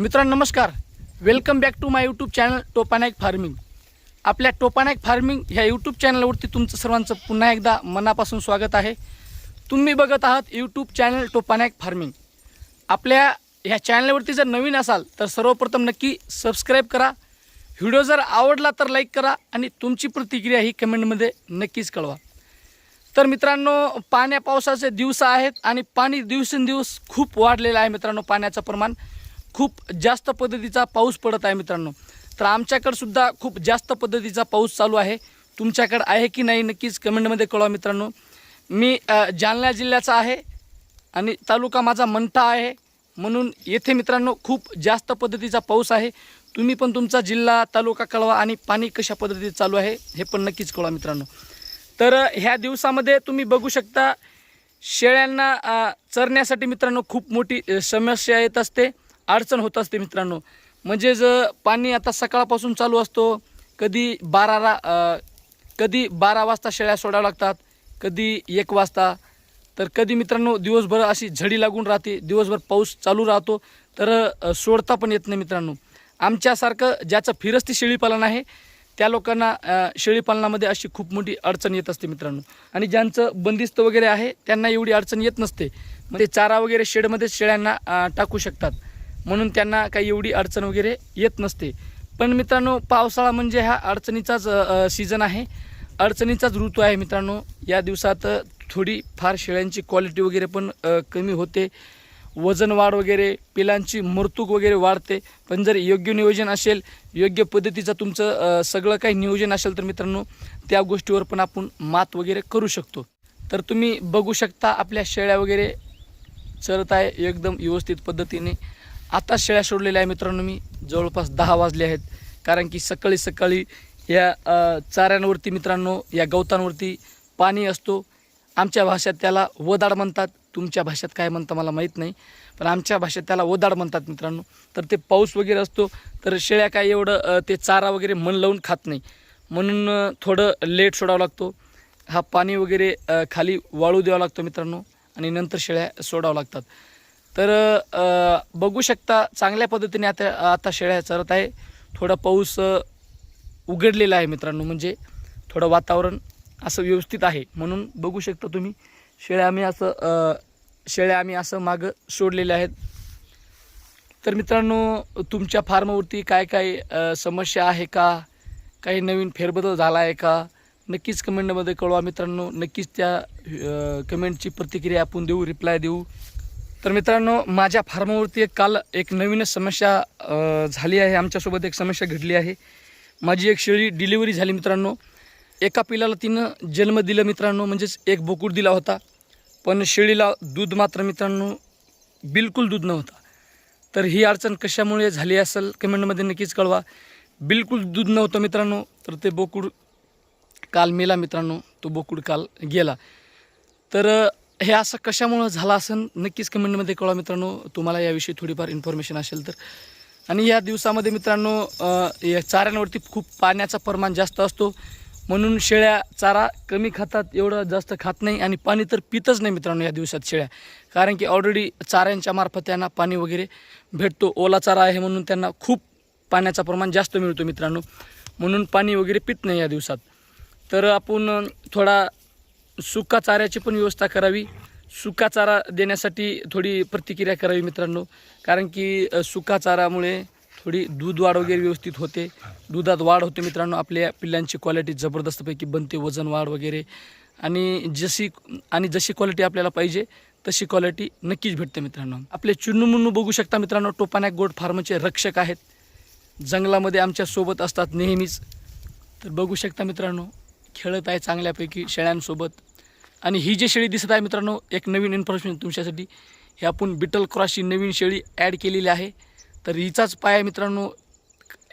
मित्रांनो नमस्कार. Welcome back to my YouTube channel Topanayak farming आपल्या टोपानायक फार्मिंग ह्या यूट्यूब चॅनलवरती तुमचं सर्वांचं पुन्हा एकदा मनापासून स्वागत आहे. तुम्ही बघत आहात यूट्यूब चॅनल टोपानायक फार्मिंग आपल्या ह्या चॅनलवरती जर नवीन असाल तर सर्वप्रथम नक्की सबस्क्राईब करा. व्हिडिओ जर आवडला तर लाईक करा आणि तुमची प्रतिक्रिया ही कमेंटमध्ये नक्कीच कळवा. तर मित्रांनो पाण्या पावसाचे दिवस आहेत आणि पाणी दिवसेंदिवस खूप वाढलेलं आहे मित्रांनो पाण्याचं प्रमाण. खूप जास्त पद्धतीचा पाऊस पडत आहे मित्रांनो. तर आमच्याकडंसुद्धा खूप जास्त पद्धतीचा पाऊस चालू आहे. तुमच्याकडं आहे की नाही नक्कीच कमेंटमध्ये कळवा मित्रांनो. मी जालना जिल्ह्याचा आहे आणि तालुका माझा मंठा आहे. म्हणून येथे मित्रांनो खूप जास्त पद्धतीचा पाऊस आहे. तुम्ही पण तुमचा जिल्हा तालुका कळवा आणि पाणी कशा पद्धतीत चालू आहे हे पण नक्कीच कळवा मित्रांनो. तर ह्या दिवसामध्ये तुम्ही बघू शकता शेळ्यांना चरण्यासाठी मित्रांनो खूप मोठी समस्या येत असते. अडचण होत असते मित्रांनो. म्हणजे पाणी आता सकाळपासून चालू असतो कधी बाराला कधी बारा वाजता शेळ्या सोडाव्या लागतात कधी एक वाजता. तर कधी मित्रांनो दिवसभर अशी झडी लागून राहते दिवसभर पाऊस चालू राहतो तर सोडता पण येत नाही मित्रांनो. आमच्यासारखं ज्याचं फिरस्ती शेळीपालन आहे त्या लोकांना शेळीपालनामध्ये अशी खूप मोठी अडचण येत असते मित्रांनो. आणि ज्यांचं बंदिस्त वगैरे आहे त्यांना एवढी अडचण येत नसते. मग ते चारा वगैरे शेडमध्ये शेळ्यांना टाकू शकतात. म्हणून त्यांना काही एवढी अडचण वगैरे येत नसते. पण मित्रांनो पावसाळा म्हणजे हा अडचणीचाच सीझन आहे. अडचणीचाच ऋतू आहे मित्रांनो. या दिवसात थोडी फार शेळ्यांची क्वालिटी वगैरे पण कमी होते. वजन वाढ वगैरे पिलांची मृतूक वगैरे वाढते. पण जर योग्य नियोजन असेल योग्य पद्धतीचं तुमचं सगळं काही नियोजन असेल तर मित्रांनो त्या गोष्टीवर पण आपण मात वगैरे करू शकतो. तर तुम्ही बघू शकता आपल्या शेळ्या वगैरे चरत आहे एकदम व्यवस्थित पद्धतीने. आता शेळ्या सोडलेल्या आहे मित्रांनो मी. जवळपास दहा वाजले आहेत. कारण की सकाळी सकाळी या चाऱ्यांवरती मित्रांनो या गवतांवरती पाणी असतो. आमच्या भाषेत त्याला वदाड म्हणतात. तुमच्या भाषेत काय म्हणतं मला माहीत नाही. पण आमच्या भाषेत त्याला वदाड म्हणतात मित्रांनो. तर ते पाऊस वगैरे असतो. तर शेळ्या काय एवढं ते चारा वगैरे मन लावून खात नाही. म्हणून थोडं लेट सोडावं लागतो. हा पाणी वगैरे खाली वाळू द्यावा लागतो मित्रांनो. आणि नंतर शेळ्या सोडावं लागतात. तर बघू शकता चांगल्या पद्धतीने आता आता शेळ्या चरत आहे. थोडा पाऊस उघडलेला आहे मित्रांनो. म्हणजे थोडं वातावरण असं व्यवस्थित आहे. म्हणून बघू शकता तुम्ही शेळ्या आम्ही असं शेळ्या आम्ही असं मागं सोडलेल्या आहेत. तर मित्रांनो तुमच्या फार्मवरती काय काय समस्या आहे का? काही नवीन फेरबदल झाला आहे का? नक्कीच कमेंटमध्ये कळवा मित्रांनो. नक्कीच त्या कमेंटची प्रतिक्रिया आपण देऊ रिप्लाय देऊ. तर मित्रांनो माझ्या फार्मवरती एक काल एक नवीन समस्या झाली आहे. आमच्यासोबत एक समस्या घडली आहे. माझी एक शेळी डिलिव्हरी झाली मित्रांनो. एका पिलाला तिनं जन्म दिलं मित्रांनो म्हणजेच एक बोकूड दिला होता. पण शेळीला दूध मात्र मित्रांनो बिलकुल दूध नव्हता. तर ही अडचण कशामुळे झाली असेल कमेंटमध्ये नक्कीच कळवा. बिलकुल दूध नव्हतं मित्रांनो तर ते बोकूड काल मेला मित्रांनो तो बोकूड काल गेला. तर हे असं कशामुळं झालं असेल नक्कीच कमेंटमध्ये कळवा मित्रांनो. तुम्हाला याविषयी थोडीफार इन्फॉर्मेशन असेल तर. आणि या दिवसामध्ये मित्रांनो या चाऱ्यांवरती खूप पाण्याचा प्रमाण जास्त असतो. म्हणून शेळ्या चारा कमी खातात एवढं जास्त खात नाही आणि पाणी तर पितच नाही मित्रांनो या दिवसात शेळ्या. कारण की ऑलरेडी चाऱ्यांच्या मार्फत त्यांना पाणी वगैरे भेटतो. ओला चारा आहे म्हणून त्यांना खूप पाण्याचा प्रमाण जास्त मिळतो मित्रांनो. म्हणून पाणी वगैरे पित नाही या दिवसात. तर आपण थोडा सुका चाऱ्याची पण व्यवस्था करावी. सुका चारा देण्यासाठी थोडी प्रतिक्रिया करावी मित्रांनो. कारण की सुका चारामुळे थोडी दूध वाढ वगैरे व्यवस्थित होते. दुधात वाढ होते मित्रांनो आपल्या पिल्लांची क्वालिटी जबरदस्तपैकी बनते वजन वाढ वगैरे. आणि जशी आणि जशी क्वालिटी आपल्याला पाहिजे तशी क्वालिटी नक्कीच भेटते मित्रांनो. आपले चुन्नू बघू शकता मित्रांनो टोपानॅक गोड फार्मचे रक्षक आहेत. जंगलामध्ये आमच्यासोबत असतात नेहमीच. तर बघू शकता मित्रांनो खेळत आहे चांगल्यापैकी शेळ्यांसोबत. आणि ही जी शेळी दिसत आहे मित्रांनो एक नवीन इन्फॉर्मेशन तुमच्यासाठी. हे आपण बिटल क्रॉसची नवीन शेळी ॲड केलेली आहे. तर हिचाच पाय मित्रांनो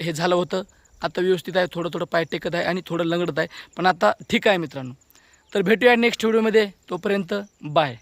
हे झालं होतं. आता व्यवस्थित आहे थोडं थोडं पाय टेकत आहे आणि थोडं लंगडत आहे. पण आता ठीक आहे मित्रांनो. तर भेटूया नेक्स्ट व्हिडिओमध्ये तोपर्यंत बाय